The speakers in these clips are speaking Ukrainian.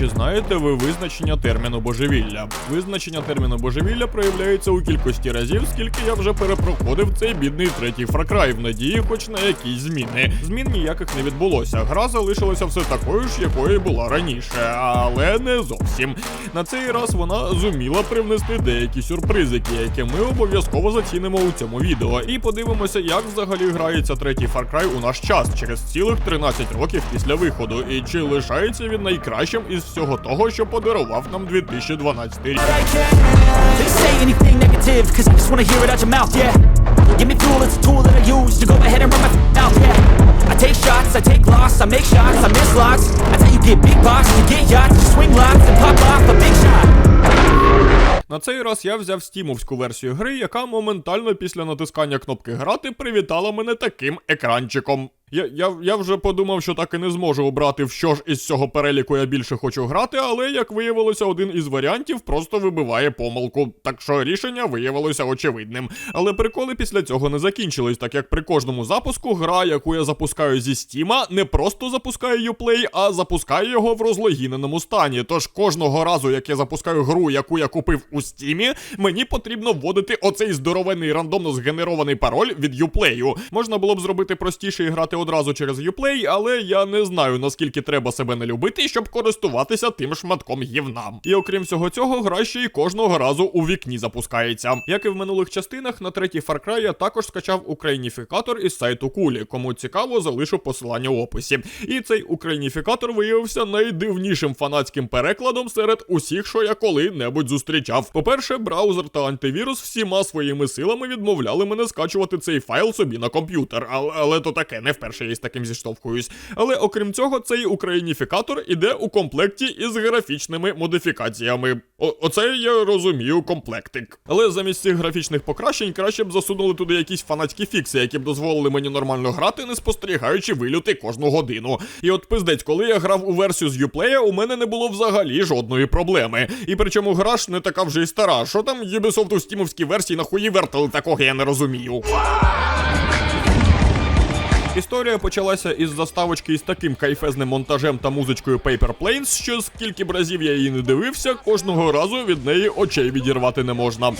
Чи знаєте ви визначення терміну божевілля? Визначення терміну божевілля проявляється у кількості разів, скільки я вже перепроходив цей бідний третій Cry в надії хоч на якісь зміни. Змін ніяких не відбулося. Гра залишилася все такою ж, якою була раніше, але не зовсім. На цей раз вона зуміла привнести деякі сюрпризики, які ми обов'язково зацінимо у цьому відео. І подивимося, як взагалі грається третій Far Cry у наш час через цілих 13 років після виходу, і чи лишається він найкращим із всього того, що подарував нам 2012 рік. Take shots, I take loss, I make shots, I miss lots. That's how you get big box, you get yachts, you swing lots and pop off a big shot. На цей раз я взяв стімовську версію гри, яка моментально після натискання кнопки грати привітала мене таким екранчиком. Я, я, я вже подумав, що так і не зможу обрати, в що ж із цього переліку я більше хочу грати, але як виявилося, один із варіантів просто вибиває помилку. Так що рішення виявилося очевидним. Але приколи після цього не закінчились, так як при кожному запуску гра, яку я запускаю зі Стіма, не просто запускає Uplay, а запускає його в розлогіненому стані. Тож кожного разу, як я запускаю гру, яку я купив у Стімі, мені потрібно вводити оцей здоровений рандомно згенерований пароль від Uplay. Можна було б зробити простіше і грати одразу через Uplay, але я не знаю наскільки треба себе не любити, щоб користуватися тим шматком гівна. І окрім всього цього, гра ще й кожного разу у вікні запускається. Як і в минулих частинах, на третій Far Cry я також скачав україніфікатор із сайту Кулі. Кому цікаво, залишу посилання в описі. І цей україніфікатор виявився найдивнішим фанатським перекладом серед усіх, що я коли-небудь зустрічав. По-перше, браузер та антивірус всіма своїми силами відмовляли мене скачувати цей файл собі на комп'ютер. Але, але то таке, не вперше я із таким зіштовхуюсь. Але окрім цього, цей україніфікатор іде у комплекті із графічними модифікаціями. О- оце я розумію комплектик. Але замість цих графічних покращень краще б засунули туди якісь фанатські фікси, які б дозволили мені нормально грати, не спостерігаючи вильоти кожну годину. І от пиздець, коли я грав у версію з Uplay, у мене не було взагалі жодної проблеми. І причому гра ж не така вже й стара. Що там Ubisoft у стімовській версії нахуї вертали такого, я не розумію. Історія почалася із заставочки із таким кайфезним монтажем та музичкою Paper Planes, що скільки б разів я її не дивився, кожного разу від неї очей відірвати не можна.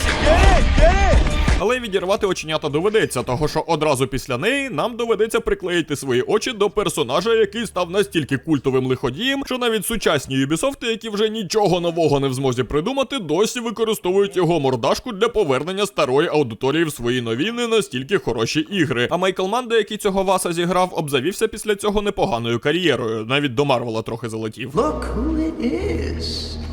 Але відірвати оченята доведеться, того що одразу після неї нам доведеться приклеїти свої очі до персонажа, який став настільки культовим лиходієм, що навіть сучасні Юбісофти, які вже нічого нового не в змозі придумати, досі використовують його мордашку для повернення старої аудиторії в свої нові не настільки хороші ігри. А Майкл Мандо, який цього васа зіграв, обзавівся після цього непоганою кар'єрою. Навіть до Марвела трохи залетів. Look who it is.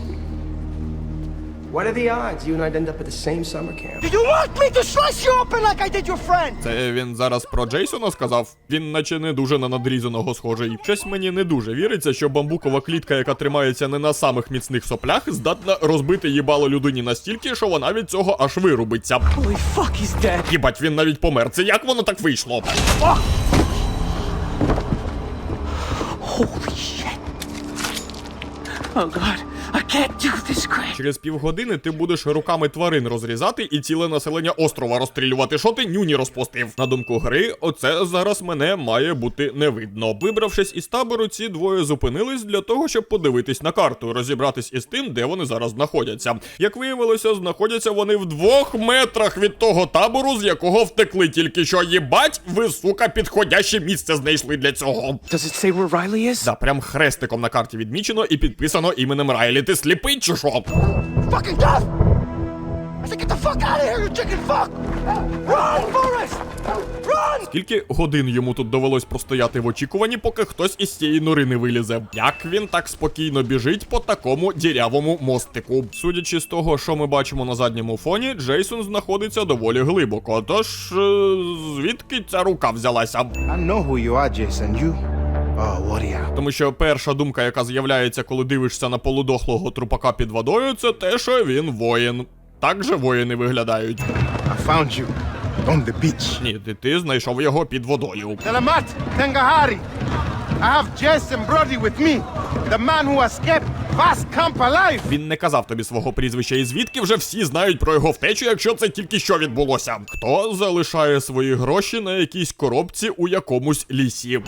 What are the odds you and I'd end up at the same summer camp? Do you want me to slice you open like I did your friend? Це він зараз про Джейсона сказав. Він наче не дуже на надрізаного схожий. Щось мені не дуже віриться, що бамбукова клітка, яка тримається не на самих міцних соплях, здатна розбити їбало людині настільки, що вона від цього аж вирубиться. Holy fuck, he's dead. Їбать, він навіть помер. Це як воно так вийшло? Holy shit. Oh god, Через півгодини ти будеш руками тварин розрізати і ціле населення острова розстрілювати. Що ти нюні розпустив? На думку гри, оце зараз мене має бути не видно. Вибравшись із табору, ці двоє зупинились для того, щоб подивитись на карту, розібратись із тим, де вони зараз знаходяться. Як виявилося, знаходяться вони в двох метрах від того табору, з якого втекли тільки що їбать, ви сука, підходяще місце знайшли для цього. Does it say where Riley is? Да, прям хрестиком на карті відмічено і підписано іменем Райлі. Ти сліпий чи що? Fucking death! I said get the fuck out of here, you chicken fuck! Run, Forrest! Run! Скільки годин йому тут довелось простояти в очікуванні, поки хтось із цієї нори не вилізе? Як він так спокійно біжить по такому дірявому мостику? Судячи з того, що ми бачимо на задньому фоні, Джейсон знаходиться доволі глибоко. Тож е, звідки ця рука взялася? I know who you are, Jason. You. Тому що перша думка, яка з'являється, коли дивишся на полудохлого трупака під водою, це те, що він воїн. Так же воїни виглядають. I found you on the beach. Ні, ти, ти знайшов його під водою. Salamat, Tengahari. I have Jason Brody with me, the man who escaped Fast Camp alive. Він не казав тобі свого прізвища, і звідки вже всі знають про його втечу, якщо це тільки що відбулося. Хто залишає свої гроші на якійсь коробці у якомусь лісі?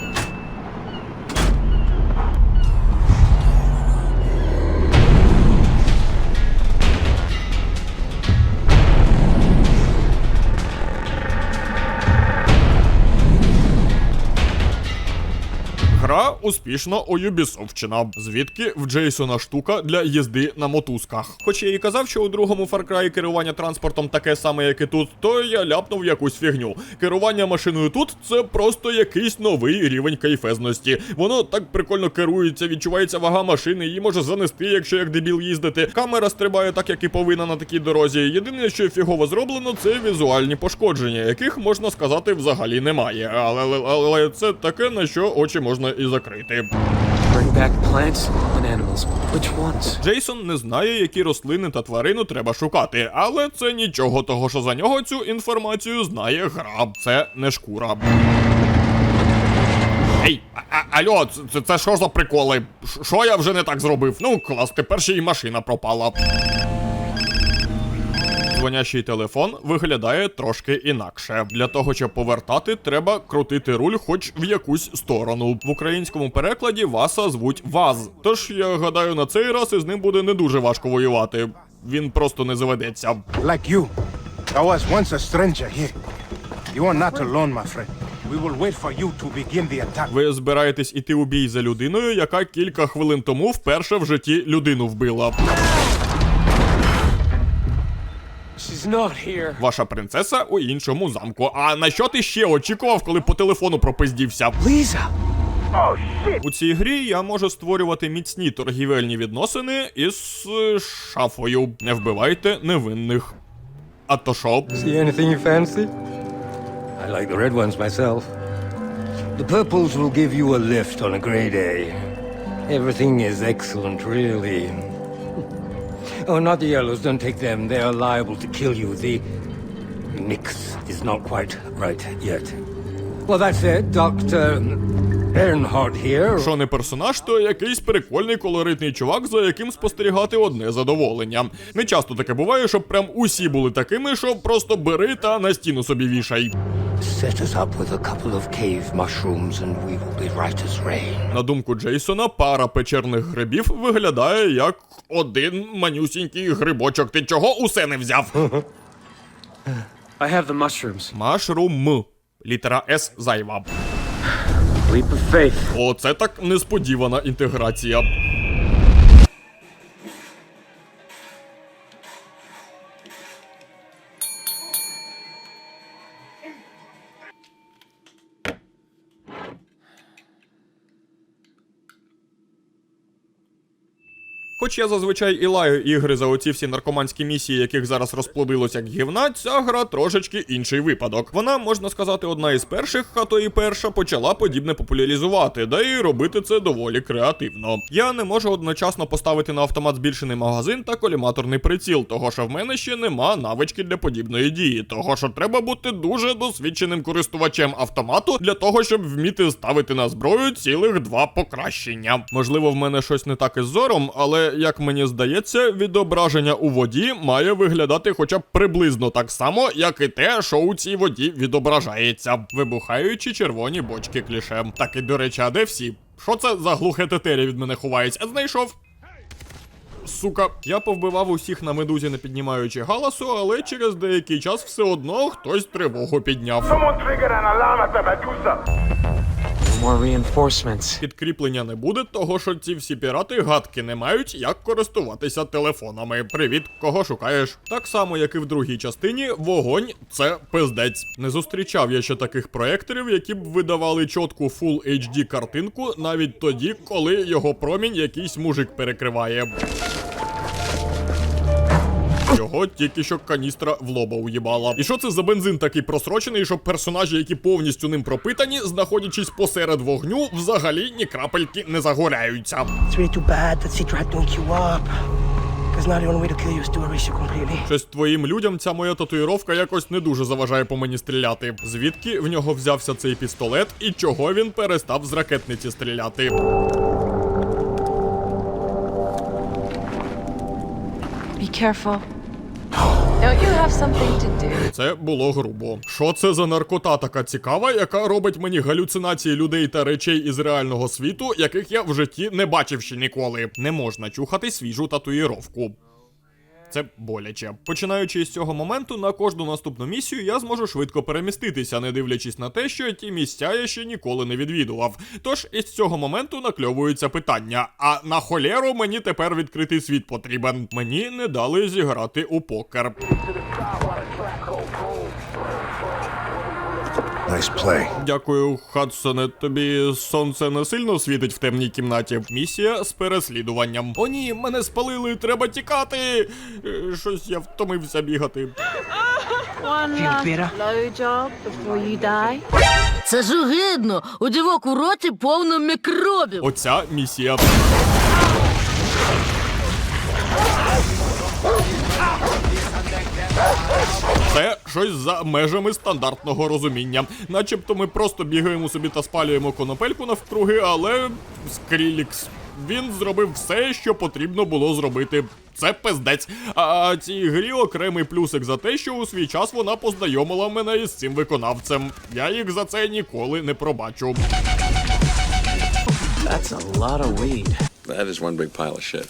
Успішно уюбісовчена. Звідки в Джейсона штука для їзди на мотузках. Хоч я і казав, що у другому Far Cry керування транспортом таке саме, як і тут, то я ляпнув якусь фігню. Керування машиною тут це просто якийсь новий рівень кайфезності. Воно так прикольно керується, відчувається вага машини, її може занести, якщо як дебіл їздити. Камера стрибає так, як і повинна на такій дорозі. Єдине, що фігово зроблено, це візуальні пошкодження, яких можна сказати взагалі немає. Але, але, але це таке, на що очі можна і закрити. Bring back plants and animals. Which ones? Джейсон не знає, які рослини та тварину треба шукати, але це нічого, того що за нього цю інформацію знає гра. Це не шкура. Ей, а, а, це, це, це що за приколи? Що я вже не так зробив? Ну, клас, тепер ще й машина пропала. Дзвонящий телефон виглядає трошки інакше. Для того, щоб повертати, треба крутити руль хоч в якусь сторону. В українському перекладі Васа звуть Ваз. Тож я гадаю, на цей раз із ним буде не дуже важко воювати. Він просто не заведеться. Like you. I was once a stranger here. You are not alone, my friend. We will wait for you to begin the attack. Ви збираєтесь іти у бій за людиною, яка кілька хвилин тому вперше в житті людину вбила. She's not here. Ваша принцеса у іншому замку. А на що ти ще очікував, коли по телефону пропиздівся? Lisa! У цій грі я можу створювати міцні торгівельні відносини із е, шафою. Не вбивайте невинних. А то що? I like the red ones myself. The purples will give you a lift on a gray day. Everything is excellent, really. Oh, not the yellows, don't take them. They are liable to kill you. The mix is not quite right yet. Well, that's it. Dr. Earnhardt here. Що не персонаж, то якийсь прикольний колоритний чувак, за яким спостерігати одне задоволення. Не часто таке буває, щоб прям усі були такими, що просто бери та на стіну собі вішай. Set us up with a couple of cave mushrooms and we will be right as rain. На думку Джейсона, пара печерних грибів виглядає як один манюсінький грибочок. Ти чого усе не взяв? I have the mushrooms. Машрум. Літера С зайва. Leap of faith. Оце так несподівана інтеграція. Хоч я зазвичай і лаю ігри за оці всі наркоманські місії, яких зараз розплодилось як гівна, ця гра трошечки інший випадок. Вона, можна сказати, одна із перших, а то і перша почала подібне популяризувати, да і робити це доволі креативно. Я не можу одночасно поставити на автомат збільшений магазин та коліматорний приціл, того що в мене ще нема навички для подібної дії, того що треба бути дуже досвідченим користувачем автомату для того, щоб вміти ставити на зброю цілих два покращення. Можливо, в мене щось не так із зором, але як мені здається, відображення у воді має виглядати хоча б приблизно так само, як і те, що у цій воді відображається. Вибухаючі червоні бочки кліше. Так і до речі, а де всі? Що це за глухе тетеря від мене ховається? Знайшов. Сука, я повбивав усіх на медузі, не піднімаючи галасу, але через деякий час все одно хтось тривогу підняв. Підкріплення не буде, того що ці всі пірати гадки не мають, як користуватися телефонами. Привіт, кого шукаєш? Так само, як і в другій частині, вогонь це пиздець. Не зустрічав я ще таких проекторів, які б видавали чітку Full HD картинку навіть тоді, коли його промінь якийсь мужик перекриває. Його тільки що каністра в лоба уїбала. І що це за бензин такий просрочений, що персонажі, які повністю ним пропитані, знаходячись посеред вогню, взагалі ні крапельки не загоряються. Щось твоїм людям ця моя татуїровка якось не дуже заважає по мені стріляти. Звідки в нього взявся цей пістолет і чого він перестав з ракетниці стріляти? Be careful. Don't? Це було грубо. Що це за наркота така цікава, яка робить мені галюцинації людей та речей із реального світу, яких я в житті не бачив ще ніколи. Не можна чухати свіжу татуїровку. Це боляче. Починаючи з цього моменту, на кожну наступну місію я зможу швидко переміститися, не дивлячись на те, що ті місця я ще ніколи не відвідував. Тож із цього моменту накльовується питання: а на холєру мені тепер відкритий світ потрібен. Мені не дали зіграти у покер. Nice play. Дякую, Хадсоне. Тобі сонце не сильно світить в темній кімнаті. Місія з переслідуванням. О ні, мене спалили, треба тікати. Е, Щось я втомився бігати. One last blowjob before you die. Це ж огидно. У дівок у роті повно мікробів. Оця місія. Щось за межами стандартного розуміння. Начебто ми просто бігаємо собі та спалюємо конопельку навкруги, але Скрілікс. Він зробив все, що потрібно було зробити. Це пиздець. А цій грі окремий плюсик за те, що у свій час вона познайомила мене із цим виконавцем. Я їх за це ніколи не пробачу. That's a lot of weed. That is one big pile of shit.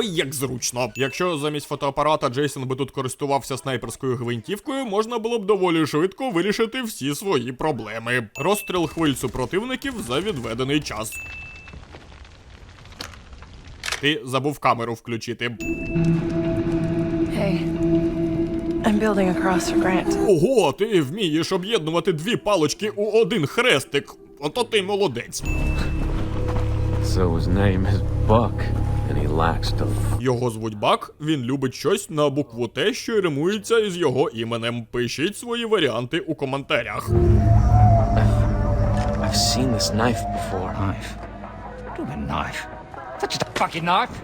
Ой, як зручно. Якщо замість фотоапарата Джейсон би тут користувався снайперською гвинтівкою, можна було б доволі швидко вирішити всі свої проблеми. Розстріл хвиль супротивників за відведений час. Ти забув камеру включити. Hey, I'm building a cross for Grant. Ого, ти вмієш об'єднувати дві палочки у один хрестик. Ото ти молодець. So his name is Buck, Його звуть Бак, він любить щось на букву Т, що римується із його іменем. Пишіть свої варіанти у коментарях. I've seen this knife before. Knife. What a knife. That's just a fucking knife.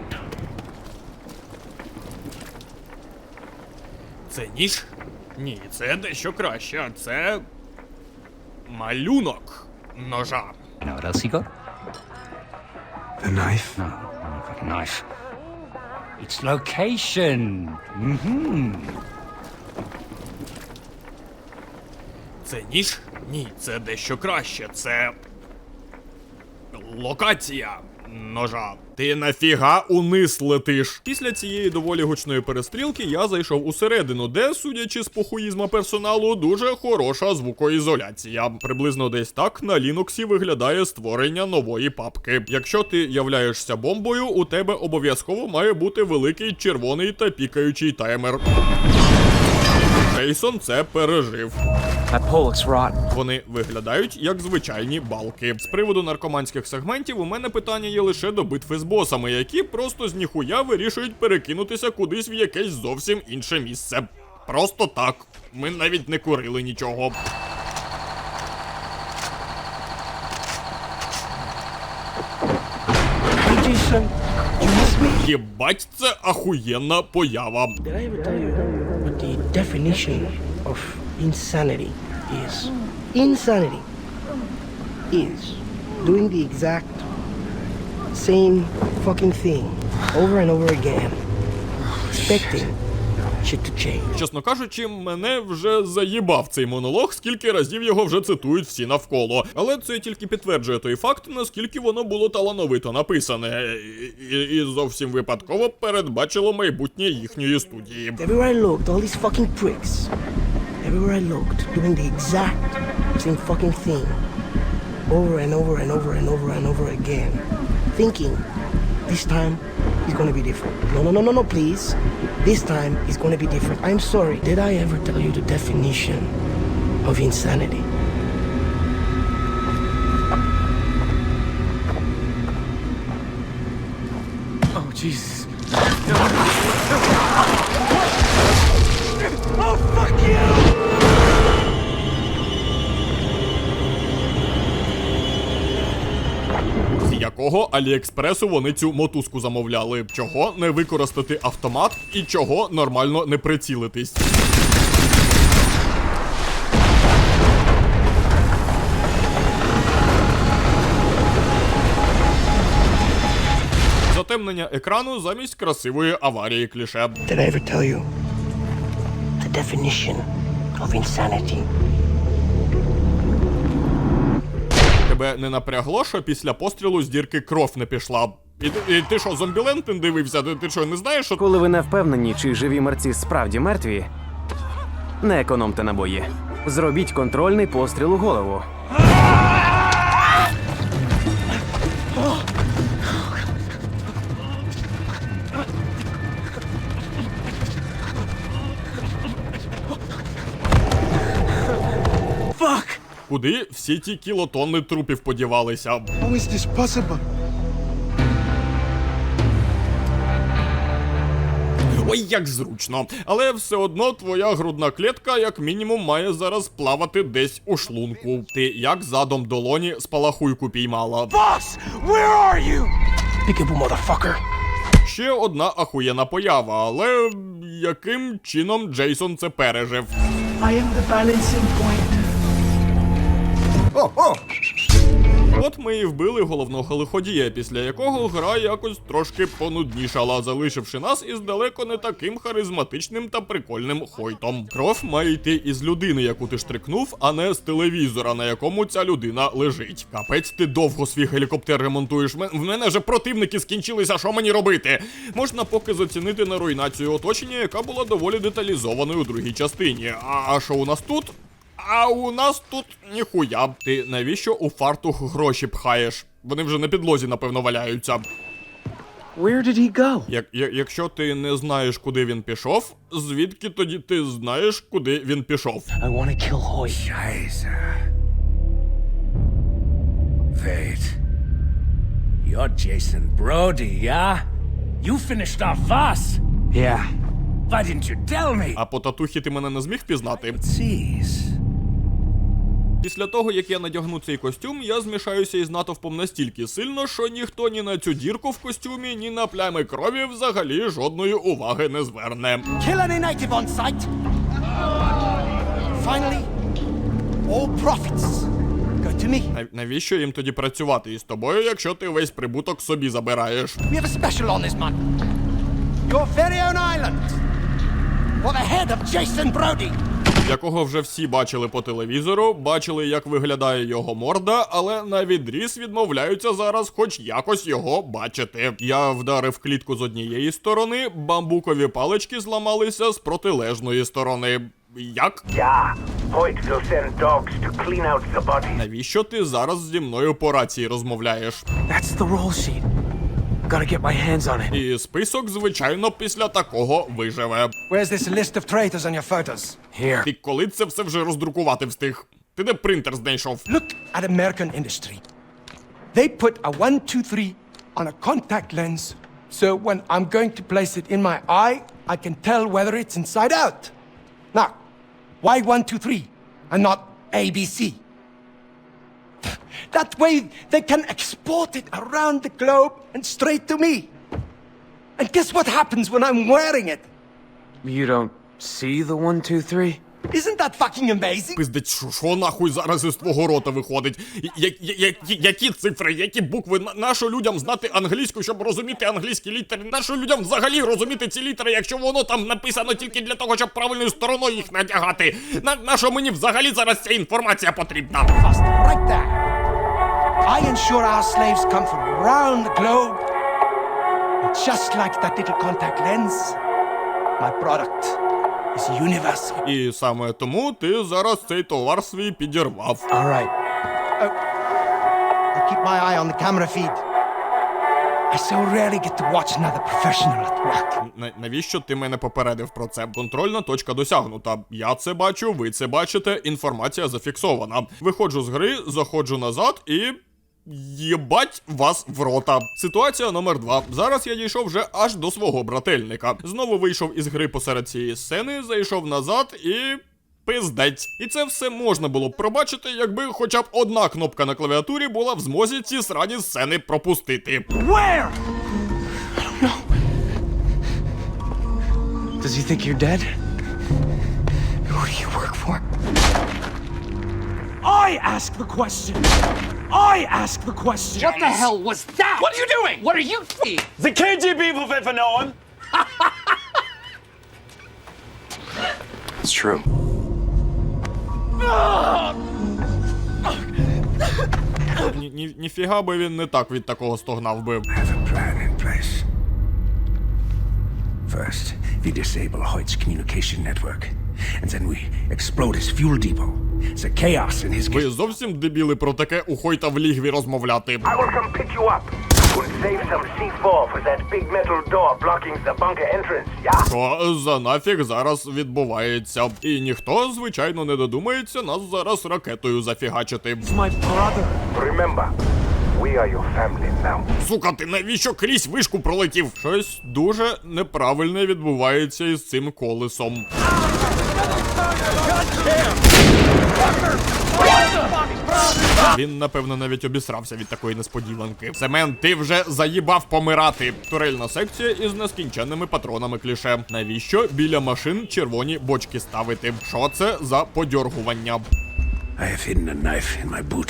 Це ніж? Ні, це дещо краще. Це. малюнок ножа. You know what else he got? The knife? No, knife. It's location. Mm-hmm. Це ніж? Ні, це дещо краще. Це. Локація ножа. Ти нафіга униз летиш. Після цієї доволі гучної перестрілки я зайшов усередину, де, судячи з похуїзма персоналу, дуже хороша звукоізоляція. Приблизно десь так на Лінуксі виглядає створення нової папки. Якщо ти являєшся бомбою, у тебе обов'язково має бути великий червоний та пікаючий таймер. Джейсон це пережив. Вони виглядають як звичайні балки. З приводу наркоманських сегментів у мене питання є лише до битви з босами, які просто з ніхуя вирішують перекинутися кудись в якесь зовсім інше місце. Просто так. Ми навіть не курили нічого. Єбать, це ахуєнна поява. Definition of insanity is? Insanity is doing the exact same fucking thing over and over again, expecting. Чесно кажучи, мене вже заїбав цей монолог, скільки разів його вже цитують всі навколо. Але це тільки підтверджує той факт, наскільки воно було талановито написане, і, і, зовсім випадково передбачило майбутнє їхньої студії. Everywhere I looked, all these fucking pricks. Everywhere I looked, doing the exact same fucking thing. Over and over and over and over and over again. Thinking, this time is gonna be different. No, no, no, no, no, please. This time is gonna be different. I'm sorry. Did I ever tell you the definition of insanity? Oh, Jesus. Якого Аліекспресу вони цю мотузку замовляли? Чого не використати автомат і чого нормально не прицілитись? Затемнення екрану замість красивої аварії кліше. Did I ever tell you the definition of insanity? Тебе не напрягло, що після пострілу з дірки кров не пішла. І, і ти що, зомбіленд дивився? Ти, ти що, не знаєш, що Коли ви не впевнені, чи живі мерці справді мертві, не економте набої. Зробіть контрольний постріл у голову. Куди всі ті кілотонни трупів подівалися? How is this possible? Ой, як зручно. Але все одно твоя грудна клітка, як мінімум, має зараз плавати десь у шлунку. Ти як задом долоні спалахуйку піймала. Boss, where are you? Pickable motherfucker. Ще одна ахуєна поява, але яким чином Джейсон це пережив? I am the balancing point. От ми і вбили головного лиходія, після якого гра якось трошки понуднішала, залишивши нас із далеко не таким харизматичним та прикольним хойтом. Кров має йти із людини, яку ти штрикнув, а не з телевізора, на якому ця людина лежить. Капець, ти довго свій гелікоптер ремонтуєш. В мене вже противники скінчилися, що мені робити? Можна поки зацінити на руйнацію оточення, яка була доволі деталізованою у другій частині. А що у нас тут? А у нас тут ніхуя. Ти навіщо у фартух гроші пхаєш? Вони вже на підлозі, напевно, валяються. Where did he go? Як, я- якщо ти не знаєш, куди він пішов, звідки тоді ти знаєш, куди він пішов? I want to kill Hoy. Wait. You're Jason Brody, yeah? You finished off Voss? Yeah. Why didn't you tell me? А по татухі ти мене не зміг пізнати. Jeez. Після того, як я надягну цей костюм, я змішаюся із натовпом настільки сильно, що ніхто ні на цю дірку в костюмі, ні на плями крові взагалі жодної уваги не зверне. Kill any native on sight. Finally, all profits go to me. Навіщо їм тоді працювати із тобою, якщо ти весь прибуток собі забираєш? We have a special on this man. Your very own island. For the head of Jason Brody. Якого вже всі бачили по телевізору, бачили, як виглядає його морда, але на відріз відмовляються зараз хоч якось його бачити. Я вдарив клітку з однієї сторони, бамбукові палички зламалися з протилежної сторони. Як? Yeah. The body. Навіщо ти зараз зі мною по рації розмовляєш? That's the roll sheet. Gotta get my hands on it. І список, звичайно, після такого виживе. Where's this list of traitors on your photos? Here. Ти коли це все вже роздрукувати встиг? Ти де принтер знайшов? Look at American industry. They put a 123 on a contact lens, so when I'm going to place it in my eye, I can tell whether it's inside out. Now, why 123 and not ABC? That way they can export it around the globe and straight to me. And guess what happens when I'm wearing it? You don't see the one, two, three? Isn't that fucking amazing? Пиздець, що, що нахуй зараз із твого рота виходить? Я, я, я, які цифри, які букви? На, нащо людям знати англійську, щоб розуміти англійські літери? Нащо людям взагалі розуміти ці літери, якщо воно там написано тільки для того, щоб правильною стороною їх надягати? На, нащо мені взагалі зараз ця інформація потрібна? Fast, right there. I ensure our slaves come from around the globe. And just like that little contact lens, my product is universal. І саме тому ти зараз цей товар свій підірвав. All right. Oh, I keep my eye on the camera feed. I so rarely get to watch another professional at work. На- навіщо ти мене попередив про це? Контрольна точка досягнута. Я це бачу, ви це бачите. Інформація зафіксована. Виходжу з гри, заходжу назад і. Єбать вас в рота. Ситуація номер два. Зараз я дійшов вже аж до свого брательника. Знову вийшов із гри посеред цієї сцени, зайшов назад і. Пиздець. І це все можна було б пробачити, якби хоча б одна кнопка на клавіатурі була в змозі ці срані сцени пропустити. Where? Does he think you're dead? Who do you work for? I ask the question. I ask the question. What the hell was that? What are you doing? What are you doing? The KGB will ever know him. It's true. Ні, ні, ніфіга би він не так від такого стогнав би. I have a plan. device. First, we disable Hoyt's communication network, And then we explode his fuel depot. The chaos in his Ви зовсім дебіли про таке у Хойта в лігві розмовляти. I will come pick you up and save some C4 for that big metal door blocking the bunker entrance, yeah? Що за нафіг зараз відбувається? І ніхто, звичайно, не додумається нас зараз ракетою зафігачити. Remember, we are your family now. Сука, ти навіщо крізь вишку пролетів? Щось дуже неправильне відбувається із цим колесом. Він, напевно, навіть обісрався від такої несподіванки. Семен, ти вже заїбав помирати. Турельна секція із нескінченними патронами кліше. Навіщо біля машин червоні бочки ставити? Що це за подьоргування? I have hidden a knife in my boot.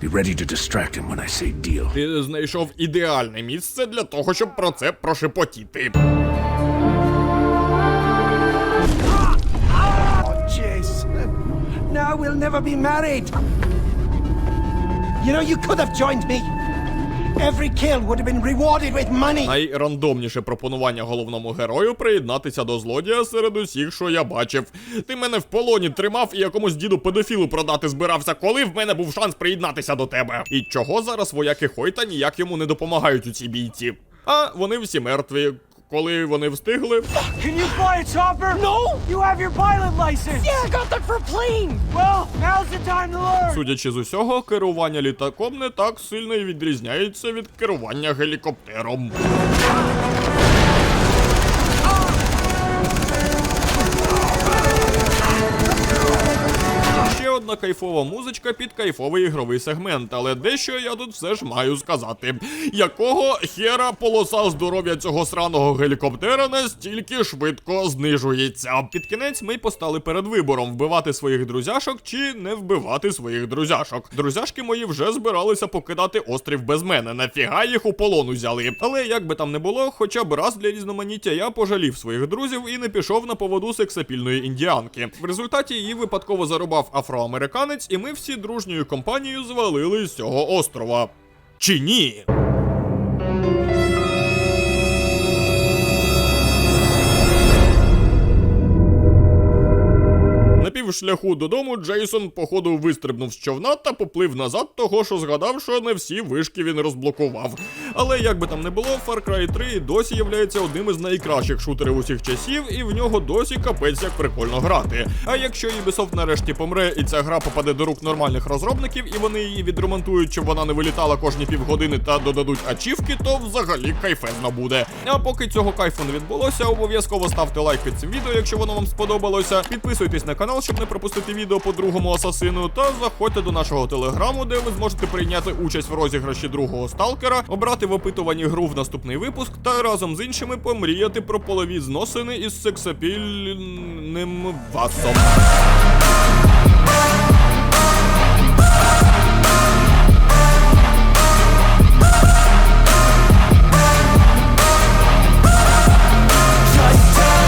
Be ready to distract him when I say deal. Ти знайшов ідеальне місце для того, щоб про це прошепотіти. Oh. Now we'll never be married. You know, you could have joined me. Every kill would have been rewarded with money. Найрандомніше пропонування головному герою приєднатися до злодія серед усіх, що я бачив. Ти мене в полоні тримав і якомусь діду педофілу продати збирався, коли в мене був шанс приєднатися до тебе. І чого зараз вояки Хойта ніяк йому не допомагають у цій бійці? А вони всі мертві. Коли вони встигли, Can you fly a chopper? No! You have your pilot license! Yeah, I got that for a plane! Well, now's the time to learn! судячи з усього, керування літаком не так сильно і відрізняється від керування гелікоптером. Ще кайфова музичка під кайфовий ігровий сегмент, але дещо я тут все ж маю сказати. Якого хера полоса здоров'я цього сраного гелікоптера настільки швидко знижується? Під кінець ми постали перед вибором вбивати своїх друзяшок чи не вбивати своїх друзяшок. Друзяшки мої вже збиралися покидати острів без мене. Нафіга їх у полон узяли. Але як би там не було, хоча б раз для різноманіття я пожалів своїх друзів і не пішов на поводу сексапільної індіанки. В результаті її випадково зарубав афроамериканець, і ми всі дружньою компанією звалили з цього острова. Чи ні? На півшляху додому Джейсон, походу, вистрибнув з човна та поплив назад, того що згадав, що не всі вишки він розблокував. Але як би там не було, Far Cry 3 досі являється одним із найкращих шутерів усіх часів, і в нього досі капець як прикольно грати. А якщо Ubisoft нарешті помре і ця гра попаде до рук нормальних розробників, і вони її відремонтують, щоб вона не вилітала кожні півгодини та додадуть ачівки, то взагалі кайфезно буде. А поки цього кайфу не відбулося, обов'язково ставте лайк під цим відео, якщо воно вам сподобалося. Підписуйтесь на канал, щоб не пропустити відео по другому асасину. Та заходьте до нашого телеграму, де ви зможете прийняти участь в розіграші другого сталкера, обрати в опитуванні гру в наступний випуск та разом з іншими помріяти про полові зносини із сексапільним васом.